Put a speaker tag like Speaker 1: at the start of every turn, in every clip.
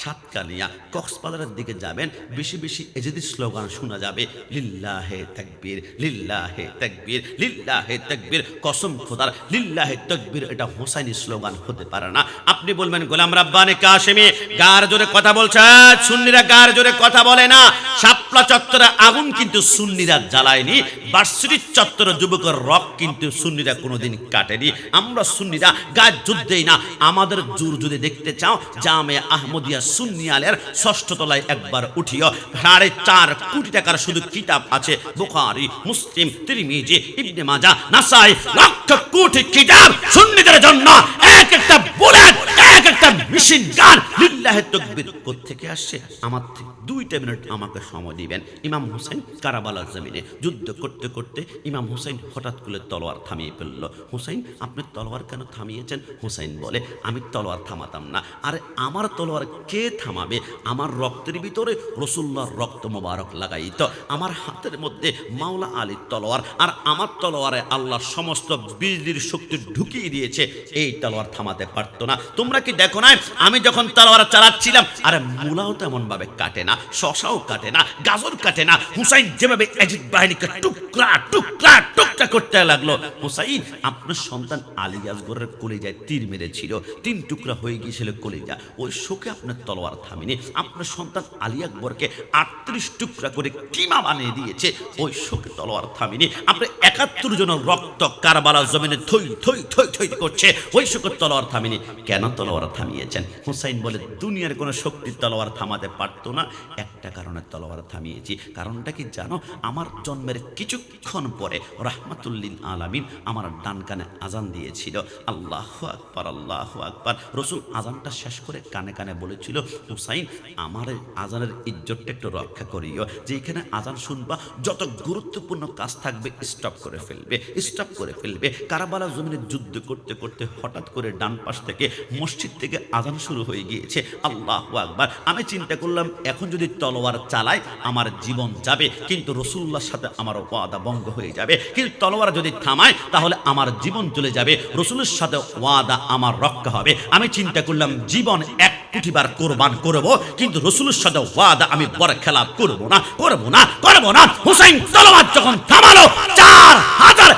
Speaker 1: সাতকানিয়া কক্সবাজারের দিকে যাবেন, বেশি বেশি এজেদি স্লোগান শোনা যাবে, লিল্লাহে তাকবীর লিল্লাহে তাকবীর লিল্লাহে তাকবীর, কসম খোদার, লিল্লাহে তাকবীর, এটা হোসাইনি স্লোগান হতে পারে না। আপনি বলবেন, গোলাম রাব্বানি কাশেমি গার জোরে কথা বলছে, সুন্নিরা গার জোরে কথা বলে না। শাপলা চত্বরে আগুন কিন্তু সুন্নিরা জ্বালায়নি, বার্ষিক চত্বরে যুবকের রক কিন্তু সুন্নিরা কোনোদিন কাটেনি। আমরা সুন্নিরা গায়ে যুদ্ধেই না, আমাদের জোর যদি দেখতে চাও, জামে আহমদিয়া সুন্নি ষষ্ঠ তলায় একবার উঠিও। সাড়ে চার কোটি টাকার শুধু কিতাব আছে, বুখারি, মুসলিম, তিরিমিজি, ইবনে মাজা নাসাই, লক্ষ কোটি কিতাব সুন্নিদের জন্য। এক একটা বুলেট, এক একটা মেশিন গান লিল্লাহে তাকবীর থেকে আসছে? আমার থেকে। দুইটা মিনিট আমাকে সময় দিবেন। ইমাম হুসাইন কারাবালার জমিনে যুদ্ধ করতে করতে ইমাম হুসাইন হঠাৎ করে তলোয়ার থামিয়ে ফেলল। হুসাইন, আপনি তলোয়ার কেন থামিয়েছেন? হুসাইন বলে, আমি তলোয়ার থামাতাম না। আরে, আমার তলোয়ার কে থামাবে? আমার রক্তের ভিতরে রসুল্লাহর রক্ত মোবারক লাগাইত। আমার হাতের মধ্যে মাওলা আলীর তলোয়ার আর আমার তলোয়ারে আল্লাহ সমস্ত বিজলির শক্তি ঢুকিয়ে দিয়েছে। এই তলোয়ার থামাতে পারতো না। তোমরা কি দেখো না আমি যখন তলোয়ার চালাচ্ছিলাম, আরে, মূলাও তেমন ভাবে কাটে না। শশাও কাটে না, গাজর কাটে না। হুসাইন যেভাবে এজিদ বাহিনীকে টুকরা টুকরা টুকরা করতে লাগল, হুসাইন আপনার সন্তান আলী আসগরের কলেজায় তীর মেরেছিল, তিন টুকরা হয়ে গিয়েছিল কলেজা। ওই শোকে আপনার তলোয়ার থামিনি, আপনার সন্তান আলী আকবরকে আটত্রিশ টুকরা করে কিমা বানিয়ে দিয়েছে, ওই শোকে তলোয়ার থামিনি। আপনি একাত্তর জন রক্ত কারবালা জমিনে থই থই থই থই করছে, ওই শোকের তলোয়ার থামিনি। কেন তলোয়ার থামিয়েছেন? হুসাইন বলে, দুনিয়ার কোনো শক্তির তলোয়ার থামাতে পারতো না একটা কারণে তলোয়ার থামিয়েছি। কারণটা কি জানো? আমার জন্মের কিছুক্ষণ পরে রাহমাতুল্লিল আলামিন আমার ডান কানে আজান দিয়েছিল। আল্লাহ আকবার আল্লাহ আকবার। রসুল আজানটা শেষ করে কানে কানে বলেছিল, হুসাইন, আমার আজানের ইজ্জতটা একটু রক্ষা করিও। যে এখানে আজান শুনবা, যত গুরুত্বপূর্ণ কাজ থাকবে স্টপ করে ফেলবে স্টপ করে ফেলবে। কারাবালা জমিনে যুদ্ধ করতে করতে হঠাৎ করে ডান পাশ থেকে মসজিদ থেকে আজান শুরু হয়ে গিয়েছে। আল্লাহ আকবার। আমি চিন্তা করলাম, এখন যদি তলোয়ার চালাই আমার জীবন যাবে। কিন্তু রসুল্লাহর সাথে আমার ওয়াদা ভঙ্গ হয়ে যাবে। কিন্তু তলোয়ার যদি থামায়, তাহলে আমার জীবন চলে যাবে। রসুলের সাথে ওয়াদা আমার রক্ষা হবে। আমি চিন্তা করলাম, জীবন এক কোটি বার কোরবান করব, কিন্তু রসুলের সাথে ওয়াদা আমি বড় খেলা করব না করব না করব না। হুসাইন তলোয়ার যখন থামালো, চার হাজার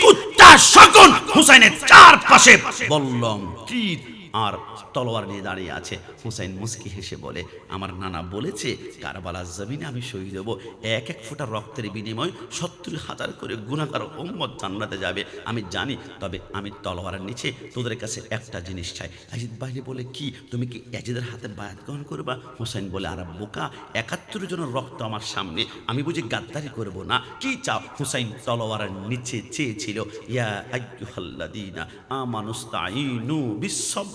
Speaker 1: কুত্তা শকুন হুসাইনের চার পাশে বললাম তীর আর তলোয়ার নিয়ে দাঁড়িয়ে আছে। হুসাইন মুস্কি হেসে বলে, আমার নানা বলেছে, কারবালার জমিনে আমি শহীদ হব। এক এক ফোঁটা রক্তের বিনিময় সত্তর হাজার করে গুণাকার উম্মত জান্নাতে যাবে। আমি জানি, তবে আমি তলোয়ারের নিচে তোদের কাছে একটা জিনিস চাই। আজিদ বাহিনী বলে, কি? তুমি কি এজিদের হাতে বায়াত গ্রহণ করবা? হুসাইন বলে, আর বোকা, একাত্তর জনের রক্ত আমার সামনে। আমি বুঝি গাদ্দারি করব না। কি চাও? হুসাইন তলোয়ারের নিচে চেয়েছিল, ইয়া আইয়ুহাল্লাদিনা আমানুস্তাইনু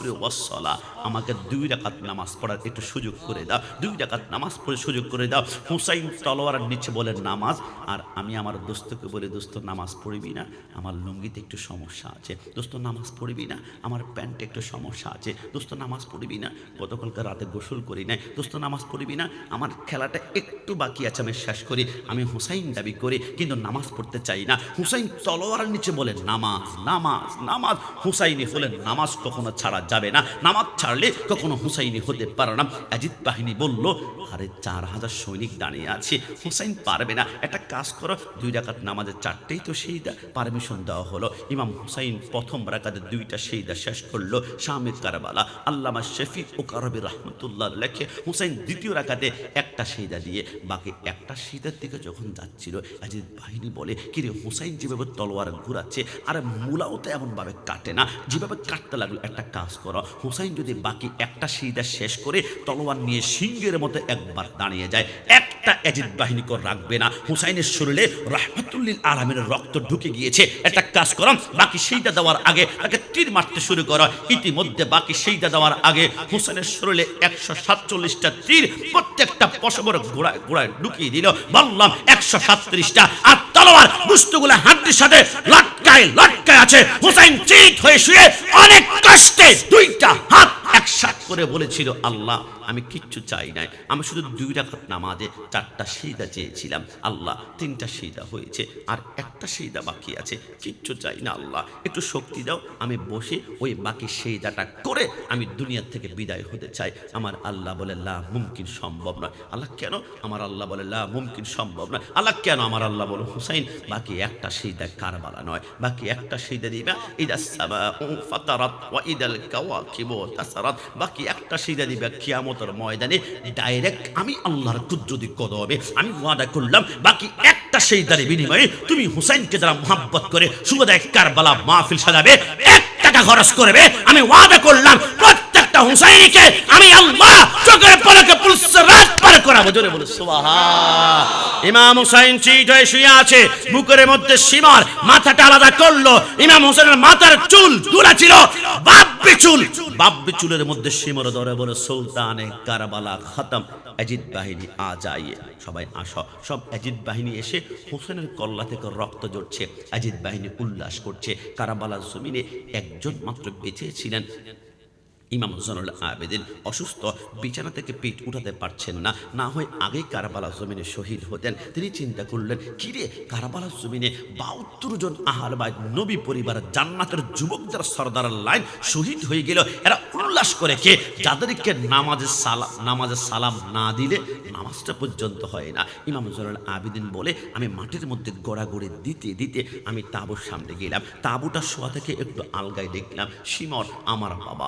Speaker 1: বিশ্বরে ওয়াসসালা, আমাকে দুই রাকাত নামাজ পড়ার একটু সুযোগ করে দাও, দুই রাকাত নামাজ পড়ে সুযোগ করে দাও। হুসাইন তলোয়ার নিচে বলে, নামাজ? আর আমি আমার দোস্তকে বলে, দোস্ত, নামাজ পড়বি না, আমার লুঙ্গিতে একটু সমস্যা আছে। দোস্ত, নামাজ পড়বি না, আমার প্যান্টে একটু সমস্যা আছে। দোস্ত, নামাজ পড়বি না, গতকালকে রাতে গোসল করি নাই। দোস্ত, নামাজ পড়বি না, আমার খেলাটা একটু বাকি আছে, আমি শেষ করি। আমি হুসাইন দাবি করি, কিন্তু নামাজ পড়তে চাই না। হুসাইন তলোয়ারের নিচে বলে, নামাজ নামাজ নামাজ। হুসাইনি হলে নামাজ কখনো ছাড়া যাবে না। নামাজ ছাড়লে কখনো হুসাইনি হতে পারে না। অজিত বাহিনী বলল, আরে, চার হাজার সৈনিক দাঁড়িয়ে আছে। হুসাইন পারবে না। একটা কাজ করো, দুই রাকাত নামাজের চারটেই তো সেই পারমিশন দেওয়া হলো। ইমাম হুসাইন প্রথম রাকাতে দুইটা সেইদা শেষ করল শামিদ কারবালা। আল্লামা শফি ও কারবি রহমতুল্লাহ লেখে, হুসাইন দ্বিতীয় রাকাতে একটা সেইদা দিয়ে, বাকি একটা সেইদার দিকে যখন যাচ্ছিল, অজিত বাহিনী বলে, কিরে হুসাইন যেভাবে তলোয়ার ঘুরাচ্ছে, আর মূলাও তো এমনভাবে কাটে না। যেভাবে কাটতে লাগল, একটা কাজ করো। হুসাইন যদি বাকি একটা সিজদা শেষ করে তলোয়ার নিয়ে সিংহের মতো একবার দাঁড়িয়ে যায়, একটা এজিদ বাহিনী কর রাখবে না। হুসাইনের শরীরে রাহমাতুল্লিল আলমের রক্ত ঢুকে গিয়েছে। একটা কাজ করো, বাকি সেইটা দেওয়ার আগে তাকে তীর মারতে শুরু করো। ইতিমধ্যে বাকি সেইটা দেওয়ার আগে হুসাইনের শরীরে একশো সাতচল্লিশটা তীর প্রত্যেকটা পশবর ঘোড়ায় ঘোড়ায় ঢুকিয়ে দিল। বললাম, একশো সাতত্রিশটা আর তলোয়ার বুস্তুগুলো হাড্ডির সাথে লটকায় লটকায় আছে। হুসাইন চিত হয়ে শুয়ে অনেক কষ্টে দুইটা হাত একসাথ করে বলেছিল, আল্লাহ, আমি কিচ্ছু চাই নাই। আমি শুধু দুই রাখাত নামাজে চারটা সিদা চেয়েছিলাম। আল্লাহ, তিনটা সিদা হয়েছে আর একটা সিদা বাকি আছে। কিচ্ছু চাই না, আল্লাহ। একটু শক্তি দাও, আমি বসে ওই বাকি সেইদাটা করে আমি দুনিয়ার থেকে বিদায় হতে চাই। আমার আল্লাহ বলে, লা মুমকিন, সম্ভব নয়। আল্লাহ, কেন? আমার আল্লাহ বলে, লা মুমকিন, সম্ভব নয়। আল্লাহ, কেন? আমার আল্লাহ বলে, হুসাইন, বাকি একটা সিদা কারবালা নয়। বাকি একটা সিদা দিবা ইদা সাবা ফাতারাত ওয়া ইদাল তাসারাত বাকি একটা সিদা দিবা কিয়ামতের ময়দানে। ডাইরেক্ট আমি আল্লাহর কুদরতি কদমে আমি ওয়াদা করলাম, বাকি একটা সিদার বিনিময়ে তুমি হুসাইনকে যারা মোহাব্বত করে সুবদায় কারবালা মাহফিল সাজাবে, এক টাকা খরচ করবে, আমি ওয়াদা করলাম, প্রত্যেকটা হুসাইনিকে আমি আল্লাহ চোখের পলকে রাত পার করাবো। জোরে বলে সুবহান। ইমাম হুসাইন চিট হয়ে শুয়ে আছে, বুকের মধ্যে সীমার মাথাটা আলাদা করল। ইমাম হোসেনের মাথার চুল দুলা ছিল বাব্বি চুল বাপ বিচুলের মধ্যে সিমর ধরে বলে সুলতানে কারাবালা খতম। অজিত বাহিনী আ যাইয়ে সবাই আস। সব অজিত বাহিনী এসে হোসেনের কল্লা থেকে রক্ত জড়ছে অজিত বাহিনী উল্লাস করছে। কারাবালা জমিনে একজন মাত্র বেঁচে ছিলেন। ইমাম জনুল আবেদিন অসুস্থ, বিছানা থেকে পিঠ উঠাতে পারছেন না। না হয় আগেই কারাবালা জমিনে শহীদ হতেন। তিনি চিন্তা করলেন, কিরে কারাবালা জমিনে বাহাত্তর জন আহার বা নবী পরিবার, জান্নাতের যুবকদের সর্দার লাইন শহীদ হয়ে গেল, এরা উল্লাস করে কে? যাদেরকে নামাজে সালাম নামাজে সালাম না দিলে নামাজটা পর্যন্ত হয় না। ইমাম জনুল আবেদিন বলে, আমি মাটির মধ্যে গড়াগড়ি দিতে দিতে আমি তাঁবুর সামনে গেলাম। তাঁবুটা শোয়া থেকে একটু আলগায় দেখলাম সিমর আমার বাবা।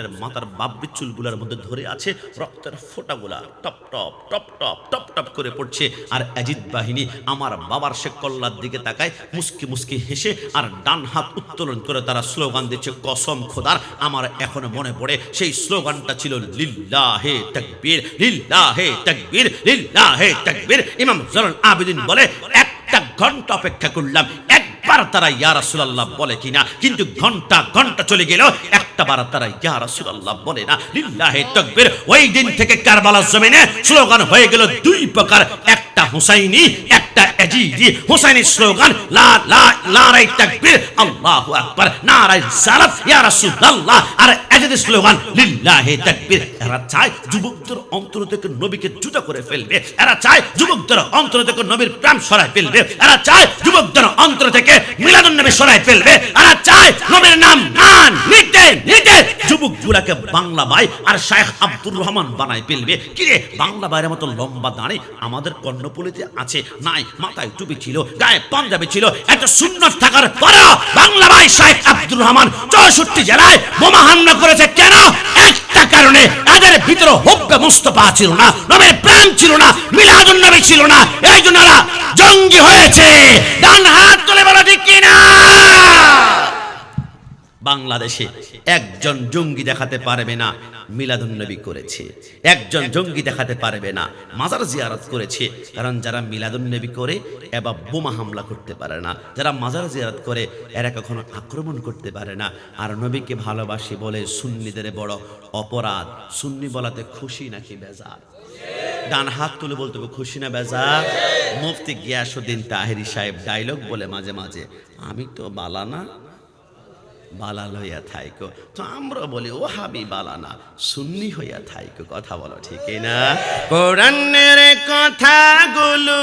Speaker 1: হোসেনের মাথার বাব্বি চুলগুলার মধ্যে ধরে আছে, রক্তের ফোঁটাগুলা টপ টপ টপ টপ টপ টপ করে পড়ছে। আর অজিত বাহিনী আমার বাবার সে কল্লার দিকে তাকায়, মুসকি মুসকি হেসে আর ডান হাত উত্তোলন করে তারা স্লোগান দিচ্ছে, কসম খোদার, আমার এখনও মনে পড়ে সেই স্লোগানটা ছিল, লিল্লাহে তাকবীর লিল্লাহে তাকবীর লিল্লাহে তাকবীর। ইমাম জরুল আবেদিন বলে একটা ঘণ্টা অপেক্ষা করলাম। একবার তারা ইয়া রাসূলুল্লাহ বলে কিনা। কিন্তু ঘণ্টা ঘণ্টা চলে গেল। একটা বার তারা ইয়া রাসূলুল্লাহ বলে না। লিল্লাহি তাকবীর। ওই দিন থেকে কারবালার জমিনে স্লোগান হয়ে গেল দুই প্রকার। একটা হুসাইনি একটা এজিদি স্লোগান, লা লা নারাই তাকবীর, আল্লাহু আকবার, নারাই সালাত, ইয়া রাসূলুল্লাহ। আর এজিদি স্লোগান, লিল্লাহি তাকবীর। এরা চায় যুবকদের অন্তর থেকে নবীকে জুতা করে ফেলবে। এরা চায় যুবকদের অন্তর থেকে নবীর প্রেম সরায় ফেলবে। এরা চায় যুবকদের অন্তর থেকে মিলাদুন নবী সরায় ফেলবে। এরা চায় নবীর নাম মান নিতে নিতে যুবক গুলাকে বাংলা ভাই আর শায়েখ আব্দুর রহমান বানায় ফেলবে। কিরে বাংলা ভাইয়ের মতো লম্বা দাঁড়ে আমাদের কর্ণপল্লীতে আছে, নাই, মাথায় টুপি ছিল, গায়ে পাঞ্জাবি ছিল এত সুন্দর থাকার পরেও বাংলা ভাই শায়েখ আব্দুর রহমান চৌষট্টি জেলায় বোমা হামলা করেছে। কেন? একটা কারণে এদের ভিতরে হব্বে মুস্তফা ছিল না, নবীর প্রেম ছিল না, মিলাদুন নবী ছিল না এই জন্য জঙ্গি হয়েছে। ডান হাত বাংলাদেশে একজন জঙ্গি দেখাতে পারবে না মিলাদুন্নবী করেছে। একজন জঙ্গি দেখাতে পারবে না, মাজার জিয়ারত করেছে। কারণ যারা মিলাদুন্নবী করে, এবার বোমা হামলা করতে পারে না। যারা মাজার জিয়ারত করে, এরা কখনো আক্রমণ করতে পারে না। আর নবীকে ভালোবাসি বলে সুন্নিদের বড় অপরাধ। সুন্নি বলাতে খুশি নাকি বেজার? ডান হাত তুলে বলতে হবে, খুশি না বেজা মুফতি গিয়াসুদ্দিন তাহেরি সাহেব ডায়লগ বলে মাঝে মাঝে, আমি তো বালানা বালাল হইয়া থাইকো। তো আমরা বলি, ও হাবি বালানা সুন্নি হইয়া থাইকো, কথা বলো, ঠিক না? কোরআনের কথাগুলো,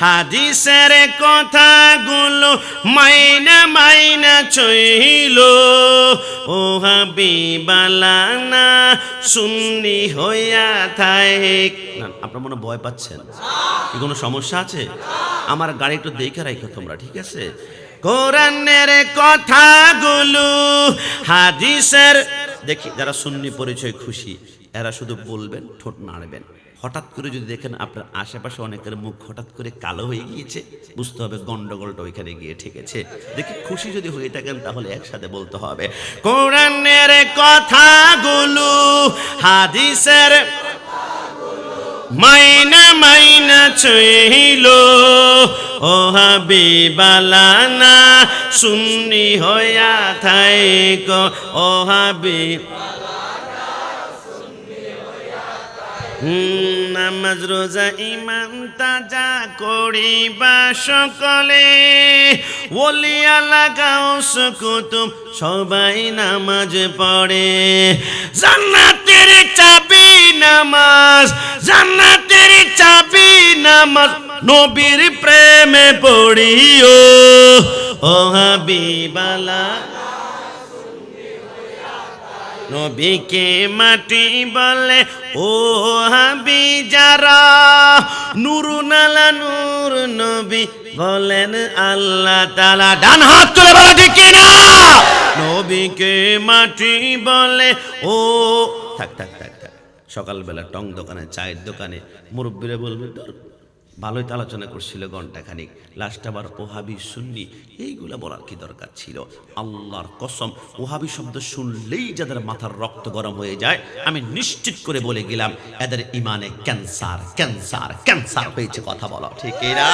Speaker 1: হাদিসের কথাগুলো মাইনা মাইনা চইল। ও হাবি বালানা সুন্নি হইয়া থাইক। আপনার মনে ভয় পাচ্ছেন। কি কোনো সমস্যা আছে? আমার গাড়ি একটু দেখে রাখো তোমরা, ঠিক আছে? কোরআনের কথাগুলো হাদিসের দেখি, যারা সুন্নি পরিচয় খুশি, এরা শুধু বলবেন, ঠোঁট নাড়বেন। হঠাৎ করে যদি দেখেন আপনার আশেপাশে অনেকের মুখ হঠাৎ করে কালো হয়ে গিয়েছে, বুঝতে হবে গন্ডগোলটা ওইখানে গিয়ে ঠেকেছে। দেখি, খুশি যদি হয়ে থাকেন, তাহলে একসাথে বলতে হবে। কোরআনের কথাগুলো হাদিসের মাইনা মাইনা চইল ও হাবিবালানা সুন্নি হইয়া থাইক। ও হাবি হুম, নামাজ রোজা ইমান তাজা করিবা সকলে। ওলিয়া লাগাও কুতুব সবাই নামাজ পড়ে। জান্নাতের চাবি নামাজ, জান্নাতের চাবি নামাজ, নবীর প্রেমে পড়িও। ও হাবিবালা নবীকে মাটি বলে ও হাবি যারা নুরু নালা নূর নবী বলেন আল্লাহ তালা ডান হাত তুলে বলে ঠিক না? নবীকে মাটি বলে ও থাক থাক থাক থাক। সকালবেলা টং দোকানে চায়ের দোকানে মুরব্বীরা বলবে "ধুর, ভালোই তো আলোচনা করছিল ঘণ্টা খানিক লাস্ট আবার ওহাবি শুনলি এইগুলো বলার কি দরকার ছিল? আল্লাহর কসম, ওহাবি শব্দ শুনলেই যাদের মাথার রক্ত গরম হয়ে যায়, আমি নিশ্চিত করে বলে গেলাম, এদের ইমানে ক্যান্সার ক্যান্সার ক্যান্সার হয়েছে কথা বলো, ঠিক না?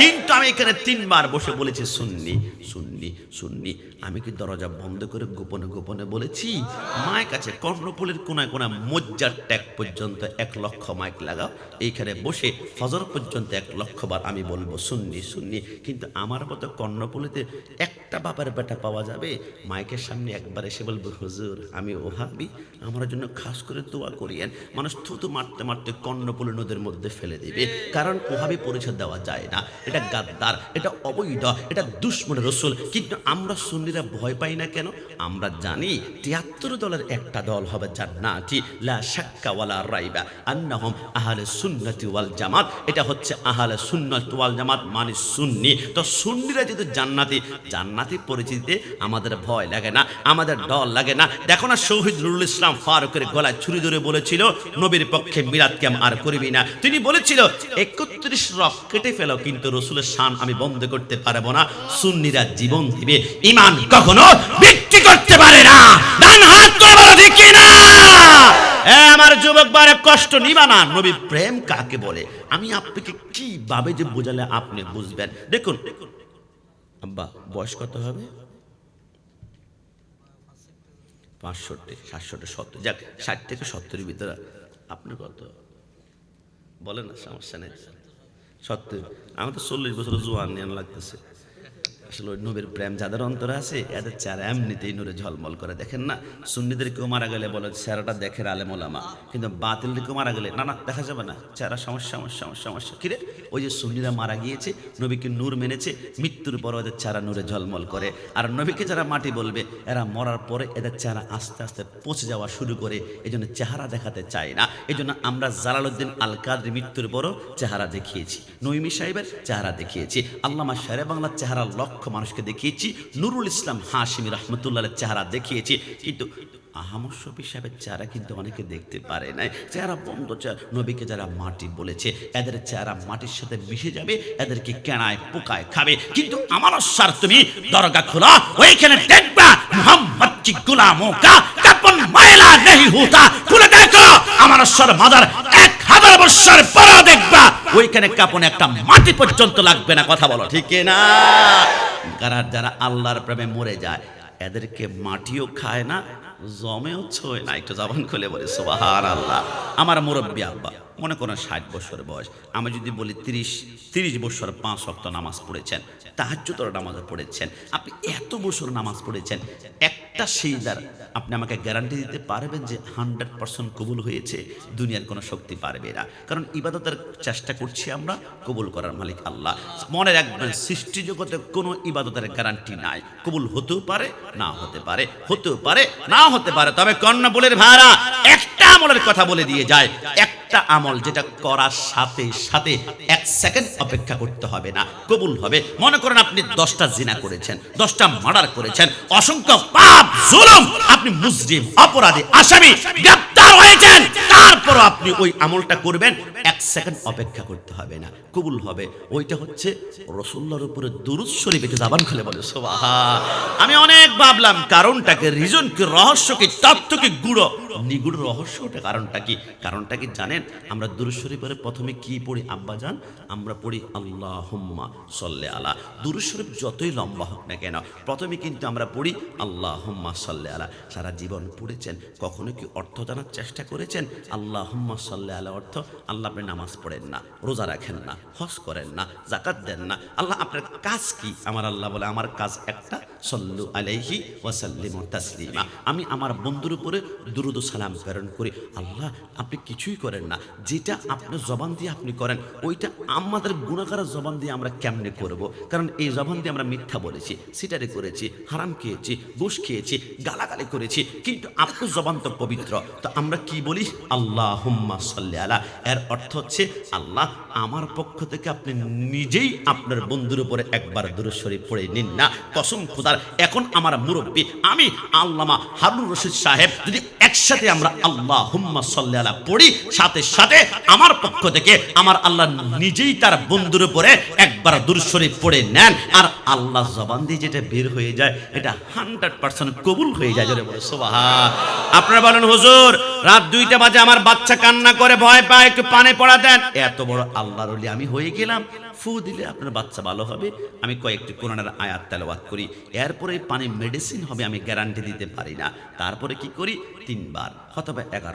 Speaker 1: কিন্তু আমি এখানে তিনবার বসে বলেছি শুননি শুননি শুননি আমি কি দরজা বন্ধ করে গোপনে গোপনে বলেছি? মায়ের কাছে কর্ণপুলের কোনায় কোনায় মজ্জার ট্যাগ পর্যন্ত এক লক্ষ মাইক লাগাও। এইখানে বসে ফজর পর্যন্ত এক লক্ষ বার আমি বলব শুননি শুননি কিন্তু আমার মতো কর্ণপুলিতে একটা বাবার বেটা পাওয়া যাবে? মাইকের সামনে একবার এসে বলব, হুজুর, আমি ওহাবি আমার জন্য খাস করে দোয়া করিয়েন। মানুষ থুতু মারতে মারতে কর্ণপুলি নদীর মধ্যে ফেলে দিবে। কারণ ওহাবি পরিচয় দেওয়া যায় না। এটা গাদ্দার, এটা অবৈধ, এটা দুশ্মন রসুল। কিন্তু আমরা সুন্নিরা ভয় পাই না কেন? আমরা জানি তিয়াত্তর দলের একটা দল হবে জান্নাতি, লা শাক্কা ওয়ালা রাইবা। আন্নাহুম আহলে সুন্নতি ওয়াল জামাত। এটা হচ্ছে আহলে সুন্নত ওয়াল জামাত মানে সুন্নি। তো সুন্নিরা যেহেতু জান্নাতি জান্নাতি পরিচিতিতে আমাদের ভয় লাগে না, আমাদের ডর লাগে না। দেখো না, শহীদ নুরুল ইসলাম ফারুকের গলায় ছুরি ধরে বলেছিল, নবীর পক্ষে মিলাদ কেম আর করবি না। তিনি বলেছিল, একত্রিশ রক কেটে ফেলো, কিন্তু রসুলের শান আমি বন্ধ করতে পারব না। সুন্নিরা জীবন দিবে ইমান কখনো বিক্রি করতে পারে না। ডান হাত করে বলো না? আমার যুবক বারে কষ্ট নিবা না। নবী প্রেম কাকে বলে? আমি আপনাকে কীভাবে যে বোঝালে আপনি বুঝবেন? দেখুন। আব্বা, বয়স কত হবে? পাঁচষট্টি, সাতষট্টি, সত্তর। যাক, ষাট থেকে সত্তরের ভিতরে আপনি কত? বলেন না, সমস্যা নেই। সত্তর। আমার তো চল্লিশ বছর জোয়ান নিয়ে লাগতেছে। আসলে ওই নবীর প্রেম যাদের অন্তরে আছে, এদের চেহারা এমনিতেই নূরে ঝলমল করে। দেখেন না, সুন্নিদের কেউ মারা গেলে বলে চেহারাটা দেখে আলেম ওলামা। কিন্তু বাতিলদের কেউ মারা গেলে, না না, দেখা যাবে না। চেহারা সমস্যা সমস্যা সমস্যা কিরে ওই যে সুন্নিরা মারা গিয়েছে, নবীকে নূর মেনেছে, মৃত্যুর পর ওদের চেহারা নূরে ঝলমল করে। আর নবীকে যারা মাটি বলবে, এরা মরার পরে এদের চেহারা আস্তে আস্তে পচে যাওয়া শুরু করে, এই জন্য চেহারা দেখাতে চায় না। এই জন্য আমরা জালালউদ্দিন আল কাদের মৃত্যুর পরও চেহারা দেখিয়েছি। নইমি সাহেবের চেহারা দেখিয়েছি। আল্লামা শেরে বাংলার চেহারা লক্ষ মানুষকে দেখিয়েছি। নুরুল ইসলাম হাশিমি রহমতুল্লাহের চেহারা দেখিয়েছি। কিন্তু আহমদ শফি চেহারা কিন্তু অনেকে দেখতে পারে নাই। চেহারা বন্ধ চেহারা নবীকে যারা মাটি বলেছে, এদের চেহারা মাটির সাথে মিশে যাবে, এদেরকে কেনায় পোকায় খাবে। কিন্তু আমার সার তুমি দরগা খোলা, ওইখানে দেখবা মোহাম্মদ কি গুলামো নেই হোতা, খুলে দেখো। আমার মাদার, এক বছর পর দেখবা। ওইখানে কাপন একটা মাটি পর্যন্ত লাগবে না, কথা বলো ঠিক না যারা যারা আল্লাহর প্রেমে মরে যায়, এদেরকে মাটিও খায় না, জমেও ছয় না। একটু জবান খুলে বলে সোবাহার আল্লাহ আমার মুরব্বী আব্বা, মনে করেন ষাট বছর বয়স, আমি যদি বলি তিরিশ তিরিশ বছর পাঁচ শক্ত নামাজ পড়েছেন, তাহাজ্জুদর নামাজ পড়েছেন। আপনি এত বছর নামাজ পড়েছেন একটা সেইদার আপনি আমাকে গ্যারান্টি দিতে পারবেন যে হান্ড্রেড পার্সেন্ট কবুল হয়েছে, দুনিয়ার কোনো শক্তি পারবে না। কারণ ইবাদতের চেষ্টা করছি আমরা, কবুল করার মালিক আল্লাহ। মনে রাখবেন, সৃষ্টি জগতে কোনো ইবাদতের গ্যারান্টি নাই। কবুল হতেও পারে, না হতে পারে। হতেও পারে, না হতে পারে। তবে কর্ণবলের ভাড়া একটা আমলের কথা বলে দিয়ে যায়। একটা আমল যেটা করার সাথে সাথে এক সেকেন্ড অপেক্ষা করতে হবে না, কবুল হবে। মনে করেন আপনি দশটা জিনা করেছেন, দশটা মার্ডার করেছেন, অসংখ্য পাপ, জুলুম, আপনি মুসলিম, অপরাধী, আসামি, গ্রেপ্তার হয়েছেন। তারপর আপনি ওই আমলটা করবেন, এক সেকেন্ড অপেক্ষা করতে হবে না, কবুল হবে। ওইটা হচ্ছে রসুল্লার উপরে দুরুদ শরীফ, একটু জাবান খুলে বলে সোবাহা আমি অনেক ভাবলাম কারণটাকে রিজন কি, রহস্য কি, তত্ত্ব কি, গুড়ো? নিগুড় রহস্যটা কারণটা কি? কারণটা কি জানেন? আমরা দুরুদ শরীফের প্রথমে কি পড়ি আব্বা জান আমরা পড়ি আল্লাহ হুম্মা সল্লে আলা। দুরুদ শরীফ যতই লম্বা হোক না কেন, প্রথমে কিন্তু আমরা পড়ি আল্লাহ হুম্মা সল্লে আলা। সারা জীবন পড়েছেন, কখনো কি অর্থ জানার চেষ্টা করেছেন? আল্লাহ হুম্মা সাল্লাহ আল্লাহ অর্থ আল্লাহ আপনি নামাজ পড়েন না, রোজা রাখেন না, হজ করেন না জাকাত দেন না। আল্লাহ আপনার কাজ কি? আমার আল্লাহ বলে, আমার কাজ একটা সল্লু আলাইহি ওয়াসাল্লিম তাসলিমা। আমি আমার বন্ধুর উপরে দুরুদ সালাম প্রেরণ করি। আল্লাহ, আপনি কিছুই করেন না। যেটা আপনার জবান দিয়ে আপনি করেন, ওইটা আমাদের গুণাগার জবান দিয়ে আমরা কেমনে করব? কারণ এই জবান দিয়ে আমরা মিথ্যা বলেছি, সিটারি করেছি, হারাম খেয়েছি ঘুষ খেয়েছি, গালাগালি করেছি, কিন্তু আপনার জবান তো পবিত্র। তো আমরা কি বলি? আল্লাহ হুম্মা সাল্লি আলা। এর অর্থ হচ্ছে, আল্লাহ, আমার পক্ষ থেকে আপনি নিজেই আপনার বন্ধুর উপরে একবার দূরস্বরী পড়ে নিন না। কসম খুদার এখন আমার মুরব্বী, আমি আল্লামা হারুন রশিদ সাহেব, যদি একসাথে আমরা আল্লাহ হুম্মা সাল্লি আলা পড়ি, সাথে সাথে আমার পক্ষ থেকে আমার আল্লাহ নিজেই তার বন্ধুর উপরে একবার দূরস্বরী পড়ে নেন, আর আল্লাহ জবান দিয়ে যেটা বের হয়ে যায়, এটা হান্ড্রেড পার্সেন্ট কবুল হয়ে যায়, জোরে বলে সোবাহা আপনারা বলেন, হুজুর, রাত দুইটা বাজে, আমার বাচ্চা কান্না করে, ভয় পায়, একটু পানে পড়া দেন এত বড় আল্লাহর আমি হয়ে গেলাম। ফু দিলে আপনার বাচ্চা ভালো হবে। আমি কয়েকটি কোরআনের আয়াত তেলাওয়াত করি। এরপরে পানি মেডিসিন হবে, আমি গ্যারান্টি দিতে পারি না। তারপরে কি করি? তিনবার, অথবা এগারো